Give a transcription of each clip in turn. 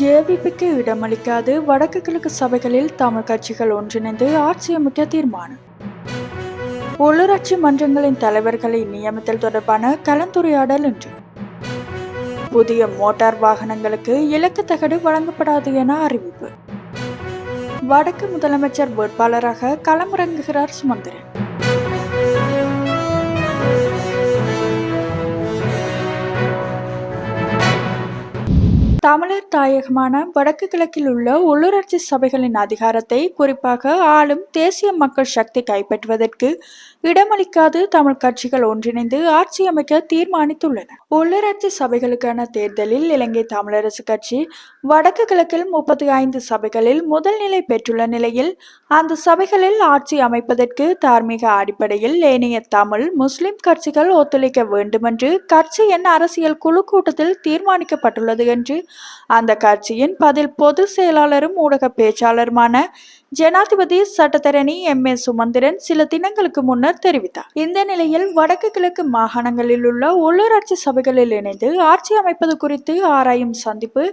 ஜேவிபிக்கு இடமளிக்காது வடக்கு கிழக்கு சபைகளில் தமிழ் கட்சிகள் ஒன்றிணைந்து ஆட்சியமைக்க தீர்மானம். உள்ளூராட்சி மன்றங்களின் தலைவர்களை நியமித்தல் தொடர்பான கலந்துரையாடல் இன்று. புதிய மோட்டார் வாகனங்களுக்கு இலக்கு தகடு வழங்கப்படாது என அறிவிப்பு. வடக்கு முதலமைச்சர் வேட்பாளராக களமிறங்குகிறார் சுமந்திரன். தமிழர் தாயகமான வடக்கு கிழக்கில் உள்ள உள்ளூராட்சி சபைகளின் அதிகாரத்தை குறிப்பாக ஆளும் தேசிய மக்கள் சக்தி கைப்பற்றுவதற்கு இடமளிக்காது தமிழ் கட்சிகள் ஒன்றிணைந்து ஆட்சி அமைக்க தீர்மானித்துள்ளன. உள்ளூராட்சி சபைகளுக்கான தேர்தலில் இலங்கை தமிழரசு கட்சி வடக்கு கிழக்கில் முப்பத்தி ஐந்து சபைகளில் முதல் நிலை பெற்றுள்ள நிலையில் அந்த சபைகளில் ஆட்சி அமைப்பதற்கு தார்மீக அடிப்படையில் ஏனைய தமிழ் முஸ்லிம் கட்சிகள் ஒத்துழைக்க வேண்டுமென்று கட்சியின் அரசியல் குழு கூட்டத்தில் தீர்மானிக்கப்பட்டுள்ளது என்று அந்த கட்சியின் பதில் பொதுச் செயலாளரும் ஊடக பேச்சாளருமான ஜனாதிபதி சட்டத்தரணி எம். ஏ. சுமந்திரன் சில தினங்களுக்கு முன்னர் தெரிவித்தார். இந்த நிலையில் வடக்கு கிழக்கு மாகாணங்களில் உள்ள உள்ளூராட்சி சபைகளில் இணைந்து ஆட்சி அமைப்பது குறித்து ஆராயும் சந்திப்பு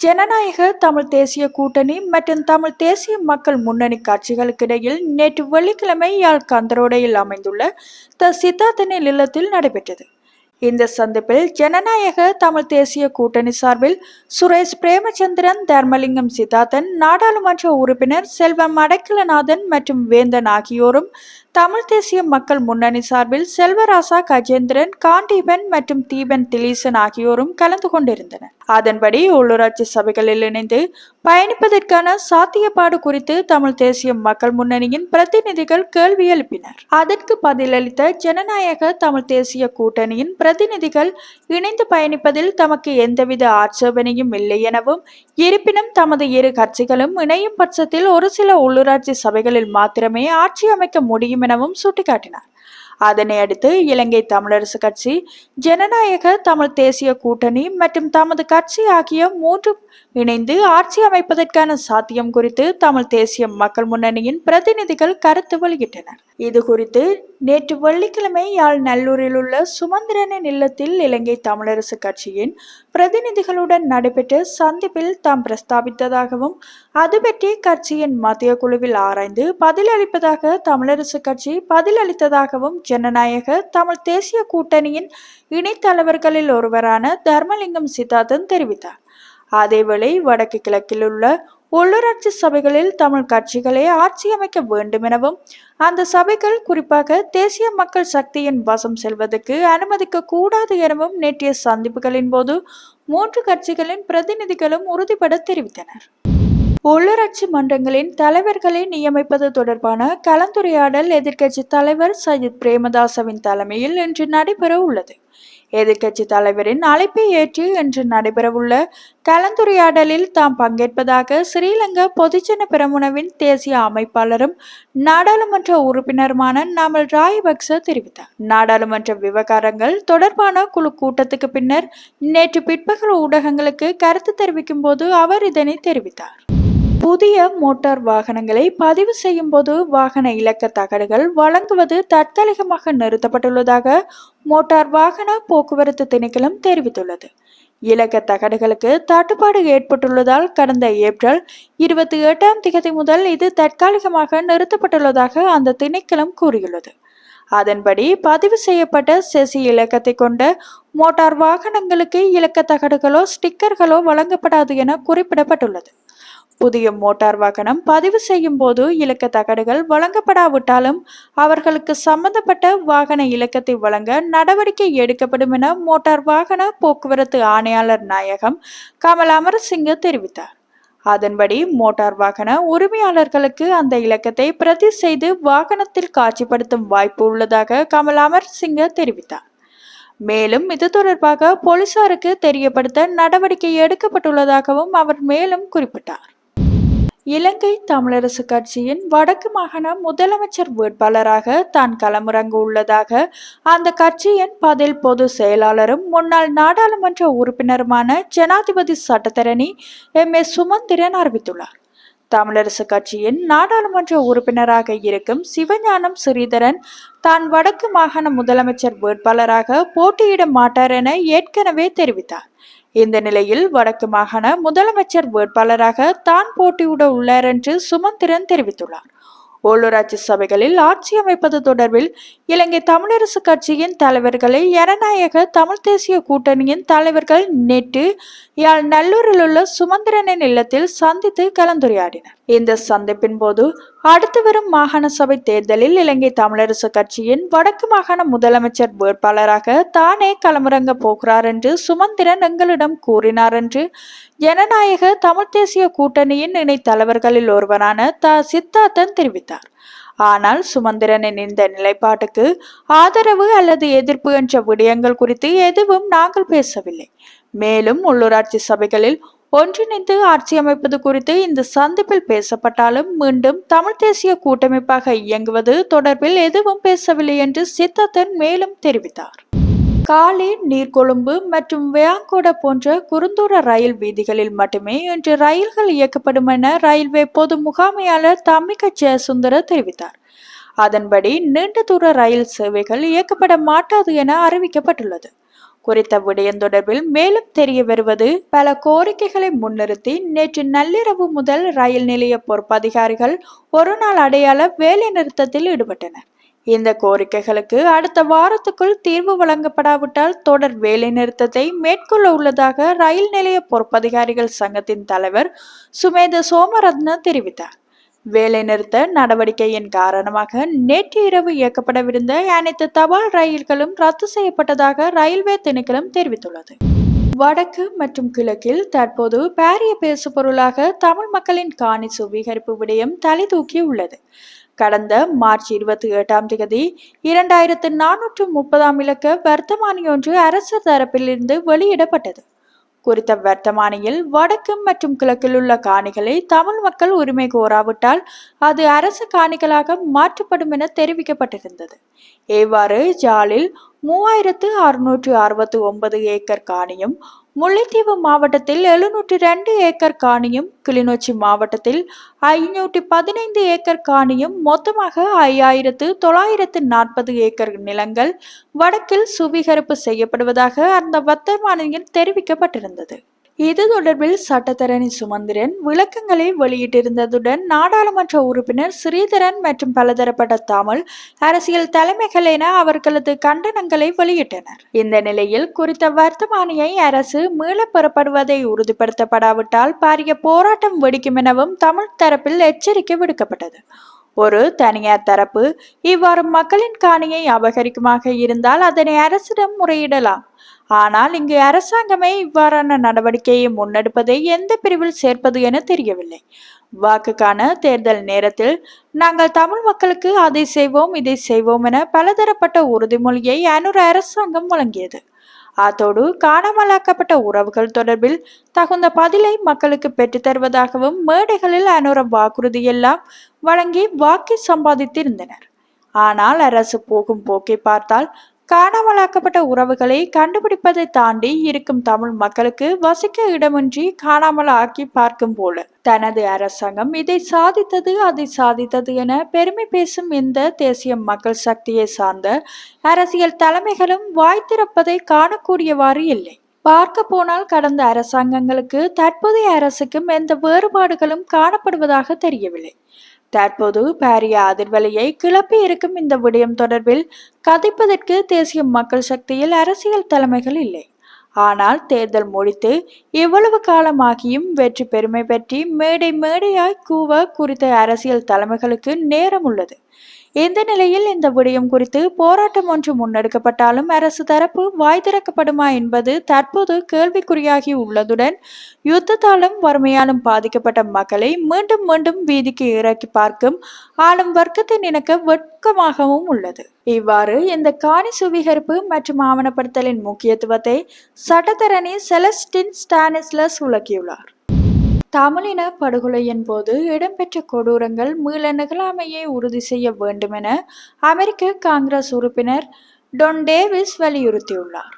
ஜனநாயக தமிழ் தேசிய கூட்டணி மற்றும் தமிழ் தேசிய மக்கள் முன்னணி கட்சிகளுக்கிடையில் நேற்று வெள்ளிக்கிழமை யாழ் கந்தரோடையில் அமைந்துள்ள த சித்தார்த்தனின் இல்லத்தில் நடைபெற்றது. இந்த சந்திப்பில் ஜனநாயக தமிழ் தேசிய கூட்டணி சார்பில் சுரேஷ் பிரேமச்சந்திரன் தர்மலிங்கம் சித்தார்த்தன் நாடாளுமன்ற உறுப்பினர் செல்வம் அடைக்கலநாதன் மற்றும் வேந்தன் ஆகியோரும் தமிழ் தேசிய மக்கள் முன்னணி சார்பில் செல்வராசா கஜேந்திரன் காண்டீபன் மற்றும் தீபன் திலீசன் ஆகியோரும் கலந்து கொண்டிருந்தனர். அதன்படி உள்ளூராட்சி சபைகளில் இணைந்து பயணிப்பதற்கான சாத்தியப்பாடு குறித்து தமிழ் தேசிய மக்கள் முன்னணியின் பிரதிநிதிகள் கேள்வி எழுப்பினர். அதற்கு பதிலளித்த ஜனநாயக தமிழ் தேசிய கூட்டணியின் பிரதிநிதிகள் இணைந்து பயணிப்பதில் தமக்கு எந்தவித ஆட்சேபனையும் இல்லை எனவும் இருப்பினும் தமது இரு கட்சிகளும் இணையும் பட்சத்தில் ஒரு சில உள்ளூராட்சி சபைகளில் மாத்திரமே ஆட்சி அமைக்க முடியும் எனவும் சுட்டிக்காட்டினார். அதனை அடுத்து இலங்கை தமிழரசு கட்சி ஜனநாயக தமிழ் தேசிய கூட்டணி மற்றும் தமது கட்சி ஆகிய மூன்று இணைந்து ஆட்சி அமைப்பதற்கான சாத்தியம் குறித்து தமிழ் தேசிய மக்கள் முன்னணியின் பிரதிநிதிகள் கருத்து வெளியிட்டனர். இது குறித்து நேற்று வெள்ளிக்கிழமை யாழ் நல்லூரில் உள்ள சுமந்திரனின் இல்லத்தில் இலங்கை தமிழரசு கட்சியின் பிரதிநிதிகளுடன் நடைபெற்ற சந்திப்பில் தாம் பிரஸ்தாபித்ததாகவும் அது பற்றி கட்சியின் மத்திய குழுவில் ஆராய்ந்து பதிலளிப்பதாக தமிழரசு கட்சி பதிலளித்ததாகவும் ஜனநாயக தமிழ் தேசிய கூட்டணியின் இணைத்தலைவர்களில் ஒருவரான தர்மலிங்கம் சித்தார்த்தன் தெரிவித்தார். அதேவேளை வடக்கு கிழக்கில் உள்ள உள்ளூராட்சி சபைகளில் தமிழ் கட்சிகளை ஆட்சி அமைக்க வேண்டும் எனவும் அந்த சபைகள் குறிப்பாக தேசிய மக்கள் சக்தியின் வசம் செல்வதற்கு அனுமதிக்க கூடாது எனவும் நேற்றைய சந்திப்புகளின் போது மூன்று கட்சிகளின் பிரதிநிதிகளும் உறுதிபட தெரிவித்தனர். உள்ளூராட்சி மன்றங்களின் தலைவர்களை நியமிப்பது தொடர்பான கலந்துரையாடல் எதிர்க்கட்சி தலைவர் சஜித் பிரேமதாசவின் தலைமையில் இன்று நடைபெற உள்ளது. எதிர்க்கட்சி தலைவரின் அழைப்பை ஏற்று இன்று நடைபெறவுள்ள கலந்துரையாடலில் தாம் பங்கேற்பதாக ஸ்ரீலங்கா பொதுஜன பிரமுனவின் தேசிய அமைப்பாளரும் நாடாளுமன்ற உறுப்பினருமான நாமல் ராயபக்ச தெரிவித்தார். நாடாளுமன்ற விவகாரங்கள் தொடர்பான குழு கூட்டத்துக்கு பின்னர் நேற்று பிற்பகல் ஊடகங்களுக்கு கருத்து தெரிவிக்கும் போது அவர் இதனை தெரிவித்தார். புதிய மோட்டார் வாகனங்களை பதிவு செய்யும் போது வாகன இலக்க தகடுகள் வழங்குவது தற்காலிகமாக நிறுத்தப்பட்டுள்ளதாக மோட்டார் வாகன போக்குவரத்து திணைக்களம் தெரிவித்துள்ளது. இலக்க தகடுகளுக்கு தட்டுப்பாடு ஏற்பட்டுள்ளதால் கடந்த ஏப்ரல் இருபத்தி எட்டாம் திகதி முதல் இது தற்காலிகமாக நிறுத்தப்பட்டுள்ளதாக அந்த திணைக்களம் கூறியுள்ளது. அதன்படி பதிவு செய்யப்பட்ட செசி இலக்கத்தை கொண்ட மோட்டார் வாகனங்களுக்கு இலக்க தகடுகளோ ஸ்டிக்கர்களோ வழங்கப்படாது என குறிப்பிடப்பட்டுள்ளது. புதிய மோட்டார் வாகனம் பதிவு செய்யும் போது இலக்க தகடுகள் வழங்கப்படாவிட்டாலும் அவர்களுக்கு சம்பந்தப்பட்ட வாகன இலக்கத்தை வழங்க நடவடிக்கை எடுக்கப்படும் என மோட்டார் வாகன போக்குவரத்து ஆணையாளர் நாயகம் கமல் அமரசிங்க தெரிவித்தார். அதன்படி மோட்டார் வாகன உரிமையாளர்களுக்கு அந்த இலக்கத்தை பிரதி செய்து வாகனத்தில் காட்சிப்படுத்தும் வாய்ப்பு உள்ளதாக கமல் அமர்சிங்க தெரிவித்தார். மேலும் இது தொடர்பாக போலீசாருக்கு தெரியப்படுத்த நடவடிக்கை எடுக்கப்பட்டுள்ளதாகவும் அவர் மேலும் குறிப்பிட்டார். இலங்கை தமிழரசு கட்சியின் வடக்கு மாகாண முதலமைச்சர் வேட்பாளராக தான் களமிறங்க உள்ளதாக அந்த கட்சியின் பதில் பொது செயலாளரும் முன்னாள் நாடாளுமன்ற உறுப்பினருமான ஜனாதிபதி சட்டத்தரணி எம். ஏ சுமந்திரன் அறிவித்துள்ளார். தமிழரசு கட்சியின் நாடாளுமன்ற உறுப்பினராக இருக்கும் சிவஞானம் ஸ்ரீதரன் தான் வடக்கு மாகாண முதலமைச்சர் வேட்பாளராக போட்டியிட மாட்டார் என ஏற்கனவே தெரிவித்தார். இந்த நிலையில் வடக்கு மாகாண முதலமைச்சர் வேட்பாளராக தான் போட்டியிட உள்ளார் என்று சுமந்திரன் தெரிவித்துள்ளார். உள்ளூராட்சி சபைகளில் ஆட்சி அமைப்பது தொடர்பில் இலங்கை தமிழரசு கட்சியின் தலைவர்களை ஜனநாயக தமிழ் தேசிய கூட்டணியின் தலைவர்கள் நேற்று யாழ் நல்லூரில் உள்ள சுமந்திரனின் இல்லத்தில் சந்தித்து கலந்துரையாடினர். இந்த சந்திப்பின் போது அடுத்து வரும் மாகாண சபை தேர்தலில் இலங்கை தமிழரசு கட்சியின் வடக்கு மாகாண முதலமைச்சர் வேட்பாளராக தானே களமிறங்க போகிறார் என்று சுமந்திரன் எங்களிடம் கூறினார் என்று ஜனநாயக தமிழ் தேசிய கூட்டணியின் இணை தலைவர்களில் ஒருவரான த சித்தார்த்தன் தெரிவித்தார். ஆனால் சுமந்திரனின் இந்த நிலைப்பாட்டுக்கு ஆதரவு அல்லது எதிர்ப்பு என்ற விடயங்கள் குறித்து எதுவும் நாங்கள் பேசவில்லை. மேலும் உள்ளூராட்சி சபைகளில் ஒன்றிணைந்து ஆட்சி அமைப்பது குறித்து இந்த சந்திப்பில் பேசப்பட்டாலும் மீண்டும் தமிழ் தேசிய கூட்டமைப்பாக இயங்குவது தொடர்பில் எதுவும் பேசவில்லை என்று சித்தார்த்தன் மேலும் தெரிவித்தார். காலி நீர்கொழும்பு மற்றும் வியாங்கோட போன்ற குறுந்தூர ரயில் வீதிகளில் மட்டுமே இன்று ரயில்கள் இயக்கப்படும் என ரயில்வே பொது முகாமையாளர் தமிக ஜெயசுந்தர தெரிவித்தார். அதன்படி நீண்ட தூர ரயில் சேவைகள் இயக்கப்பட மாட்டாது என அறிவிக்கப்பட்டுள்ளது. குறித்த விடயம் தொடர்பில் மேலும் தெரிய வருவது பல கோரிக்கைகளை முன்னிறுத்தி நேற்று நள்ளிரவு முதல் ரயில் நிலைய பொறுப்பதிகாரிகள் ஒரு நாள் அடையாள வேலை நிறுத்தத்தில் ஈடுபட்டனர். இந்த கோரிக்கைகளுக்கு அடுத்த வாரத்துக்குள் தீர்வு வழங்கப்படாவிட்டால் தொடர் வேலைநிறுத்தத்தை மேற்கொள்ள உள்ளதாக ரயில் நிலைய பொறுப்பதிகாரிகள் சங்கத்தின் தலைவர் சுமேத சோமரத்ன தெரிவித்தார். வேலைநிறுத்த நடவடிக்கையின் காரணமாக நேற்று இரவு இயக்கப்படவிருந்த அனைத்து தபால் ரயில்களும் ரத்து செய்யப்பட்டதாக ரயில்வே திணைக்களம் தெரிவித்துள்ளது. வடக்கு மற்றும் கிழக்கில் தற்போது பாரிய பேசுபொருளாக தமிழ் மக்களின் காணி சுவீகரிப்பு விடயம் தலை தூக்கி உள்ளது கடந்த மார்ச் இருபத்தி எட்டாம் தேதி இரண்டாயிரத்து நானூற்று முப்பதாம் இலக்க வர்த்தமானி ஒன்று அரசு தரப்பிலிருந்து வெளியிடப்பட்டது. குறித்த வர்த்தமானியில் வடக்கு மற்றும் கிழக்கில் உள்ள காணிகளை தமிழ் மக்கள் உரிமை கோராவிட்டால் அது அரசு காணிகளாக மாற்றப்படும் என தெரிவிக்கப்பட்டிருந்தது. இவ்வாறு ஜாலில் மூவாயிரத்து அறுநூற்று அறுபத்தி ஒன்பது ஏக்கர் காணியும் முல்லைத்தீவு மாவட்டத்தில் எழுநூற்றி ரெண்டு ஏக்கர் காணியும் கிளிநொச்சி மாவட்டத்தில் ஐநூற்றி பதினைந்து ஏக்கர் காணியும் மொத்தமாக ஐயாயிரத்து தொள்ளாயிரத்து நாற்பது ஏக்கர் நிலங்கள் வடக்கில் சுவீகரிப்பு செய்யப்படுவதாக அந்த வர்த்தமானியில் தெரிவிக்கப்பட்டிருந்தது. இது தொடர்பில் சட்டத்தரணி சுமந்திரன் விளக்கங்களை வெளியிட்டிருந்ததுடன் நாடாளுமன்ற உறுப்பினர் ஸ்ரீதரன் மற்றும் பலதரப்பட்ட தமிழ் அரசியல் தலைமைகள் என அவர்களது கண்டனங்களை வெளியிட்டனர். இந்த நிலையில் குறித்த வர்த்தமானியை அரசு மீளப் பெறப்படுவதை உறுதிப்படுத்தப்படாவிட்டால் பாரிய போராட்டம் வெடிக்கும் எனவும் தமிழ் தரப்பில் எச்சரிக்கை விடுக்கப்பட்டது. ஒரு தனியார் தரப்பு இவ்வாறு மக்களின் காணியை அபகரிக்குமாக இருந்தால் அதனை அரசிடம் முறையிடலாம். ஆனால் இங்கு அரசாங்கமே இவ்வாறான நடவடிக்கையை முன்னெடுப்பதை எந்த பிரிவில் சேர்ப்பது என தெரியவில்லை. வாக்குக்கான தேர்தல் நேரத்தில் நாங்கள் தமிழ் மக்களுக்கு அதை செய்வோம் இதை செய்வோம் என பலதரப்பட்ட உறுதிமொழியை அனுர அரசாங்கம் வழங்கியது. அத்தோடு காணாமலாக்கப்பட்ட உறவுகள் தொடர்பில் தகுந்த பதிலை மக்களுக்கு பெற்றுத்தருவதாகவும் மேடைகளில் அனுரம் வாக்குறுதியெல்லாம் வழங்கி வாக்கி சம்பாதித்திருந்தனர். ஆனால் அரசு போகும் போக்கை பார்த்தால் காணாமலாக்கப்பட்ட உறவுகளை கண்டுபிடிப்பதை தாண்டி இருக்கும் தமிழ் மக்களுக்கு வசிக்க இடமின்றி காணாமல் ஆக்கி பார்க்கும் போல. தனது அரசாங்கம் இதை சாதித்தது அதை சாதித்தது என பெருமை பேசும் இந்த தேசிய மக்கள் சக்தியை சார்ந்த அரசியல் தலைமைகளும் வாய்த்திருப்பதை காணக்கூடியவாறு இல்லை. பார்க்க போனால் கடந்த அரசாங்கங்களுக்கு தற்போதைய அரசுக்கும் எந்த வேறுபாடுகளும் காணப்படுவதாக தெரியவில்லை. தற்போது பாரிய அதிர்வலையை கிளப்பி இருக்கும் இந்த விடயம் தொடர்பில் கதைப்பதற்கு தேசிய மக்கள் சக்தியில் அரசியல் தலைமைகள் இல்லை. ஆனால் தேர்தல் முடித்து இவ்வளவு காலமாகியும் வெற்றி பெருமை பற்றி மேடை மேடையாய் கூவ குறித்த அரசியல் தலைமைகளுக்கு நேரம் உள்ளது. இந்த நிலையில் இந்த விடயம் குறித்து போராட்டம் ஒன்று முன்னெடுக்கப்பட்டாலும் அரசு தரப்பு வாய் திறக்கப்படுமா என்பது தற்போது கேள்விக்குறியாகி உள்ளதுடன் யுத்தத்தாலும் வறுமையாலும் பாதிக்கப்பட்ட மக்களை மீண்டும் மீண்டும் வீதிக்கு இறக்கி பார்க்கும் ஆளும் வர்க்கத்தை நினைக்க வெட்கமாகவும் உள்ளது. இவ்வாறு இந்த காணி சுவீகரிப்பு மற்றும் ஆவணப்படுத்தலின் முக்கியத்துவத்தை சட்டத்தரணி செலஸ்டின் ஸ்டானிஸ்லஸ் விளக்கியுள்ளார். தமிழின படுகொலையின் போது இடம்பெற்ற கொடூரங்கள் மீள நிகழாமையை உறுதி செய்ய வேண்டுமென அமெரிக்க காங்கிரஸ் உறுப்பினர் டொன் டேவிஸ் வலியுறுத்தியுள்ளார்.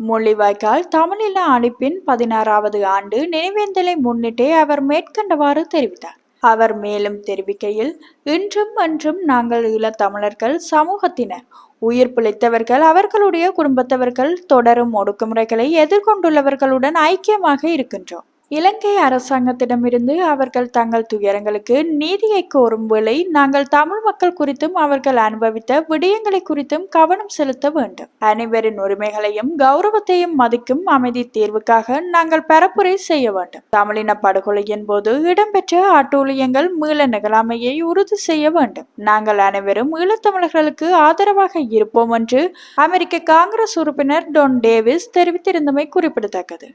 முள்ளிவாய்க்கால் தமிழின அழிப்பின் பதினாறாவது ஆண்டு நினைவேந்தலை முன்னிட்டே அவர் மேற்கண்டவாறு தெரிவித்தார். அவர் மேலும் தெரிவிக்கையில் இன்றும் அன்றும் நாங்கள் ஈழத்தமிழர்கள் சமூகத்தினர். உயிர் பிழைத்தவர்கள் அவர்களுடைய குடும்பத்தவர்கள் தொடரும் ஒடுக்குமுறைகளை எதிர்கொண்டுள்ளவர்களுடன் ஐக்கியமாக இருக்கின்றோம். இலங்கை அரசாங்கத்திடமிருந்து அவர்கள் தங்கள் துயரங்களுக்கு நீதியை கோரும் வேளை நாங்கள் தமிழ் மக்கள் குறித்தும் அவர்கள் அனுபவித்த விடயங்களை குறித்தும் கவனம் செலுத்த வேண்டும். அனைவரின் உரிமைகளையும் கௌரவத்தையும் மதிக்கும் அமைதி தீர்வுக்காக நாங்கள் பரப்புரை செய்ய வேண்டும். தமிழின படுகொலையின் போது இடம்பெற்ற அட்டூழியங்கள் மீள நிகழாமையை உறுதி செய்ய வேண்டும். நாங்கள் அனைவரும் ஈழத்தமிழர்களுக்கு ஆதரவாக இருப்போம் என்று அமெரிக்க காங்கிரஸ் உறுப்பினர் டொன் டேவிஸ் தெரிவித்திருந்தமை குறிப்பிடத்தக்கது.